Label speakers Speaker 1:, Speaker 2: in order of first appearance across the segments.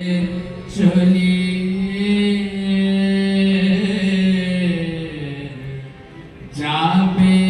Speaker 1: 주님 자비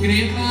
Speaker 1: कृपा